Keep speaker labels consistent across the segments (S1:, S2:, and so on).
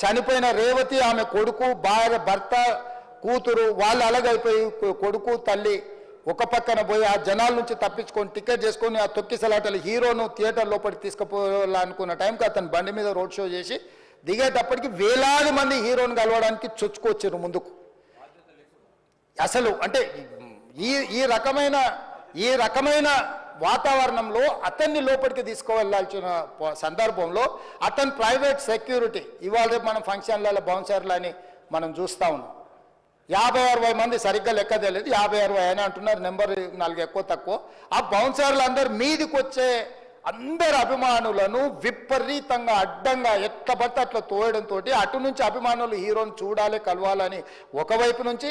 S1: చనిపోయిన రేవతి ఆమె కొడుకు భార్య భర్త కూతురు వాళ్ళు అలగైపోయి కొడుకు తల్లి ఒక పక్కన పోయి ఆ జనాల నుంచి తప్పించుకొని టికెట్ చేసుకొని ఆ తొక్కిసలాటలు హీరోను థియేటర్ లోపలికి తీసుకుపోవాలనుకున్న టైంకి అతను బండి మీద రోడ్ షో చేసి దిగేటప్పటికి వేలాది మంది హీరోని కలవడానికి చొచ్చుకొచ్చారు ముందుకు. అసలు అంటే ఈ ఈ రకమైన ఈ రకమైన వాతావరణంలో అతన్ని లోపలికి తీసుకువెళ్ళాల్సిన సందర్భంలో అతని ప్రైవేట్ సెక్యూరిటీ ఇవాళ రేపు మనం ఫంక్షన్లలో బౌన్సర్లు అని మనం చూస్తూ ఉన్నాం. యాభై అరవై మంది సరిగ్గా లెక్క తెలియదు యాభై అరవై అయినా అంటున్నారు నెంబర్ నాలుగు ఎక్కువ తక్కువ. ఆ బౌన్సర్లు అందరు మీదికి వచ్చే అందరు అభిమానులను విపరీతంగా అడ్డంగా ఎట్ల పడితే అట్లా తోయడంతో అటు నుంచి అభిమానులు హీరోని చూడాలి కలవాలని ఒకవైపు నుంచి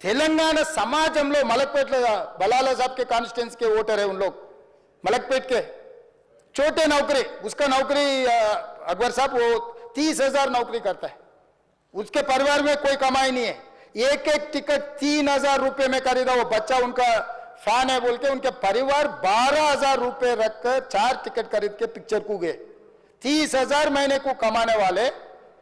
S1: तेलंगाना समाज हम लोग मलकपेट बलाला साहब के कॉन्स्टिटेंस के वोटर है उन लोग। मलकपेट के। छोटे नौकरी, उसका नौकरी अकबर साहब, वो तीस हज़ार नौकरी करता है। उसके परिवार में कोई कमाई नहीं है। एक एक टिकट तीन हज़ार रुपये में खरीदा, वो बच्चा उनका फ़ैन है बोल के उनके परिवार बारह हज़ार रुपये रखकर चार टिकट खरीद के पिक्चर को गए तीस हज़ार महीने को कमाने वाले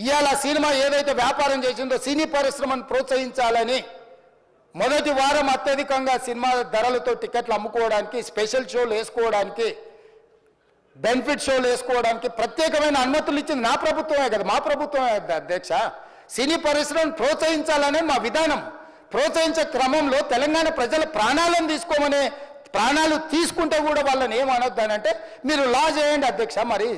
S1: ఇవాళ సినిమా ఏదైతే వ్యాపారం చేసిందో సినీ పరిశ్రమను ప్రోత్సహించాలని మొదటి వారం అత్యధికంగా సినిమా ధరలతో టికెట్లు అమ్ముకోవడానికి స్పెషల్ షోలు వేసుకోవడానికి బెనిఫిట్ షోలు వేసుకోవడానికి ప్రత్యేకమైన అనుమతులు ఇచ్చింది నా ప్రభుత్వమే కదా మా ప్రభుత్వమే కదా అధ్యక్ష. సినీ పరిశ్రమను ప్రోత్సహించాలనే మా విధానం. ప్రోత్సహించే క్రమంలో తెలంగాణ ప్రజల ప్రాణాలను తీసుకోమనే ప్రాణాలు తీసుకుంటే కూడా వాళ్ళని ఏమనొద్దానంటే మీరు లా చేయండి అధ్యక్ష మరి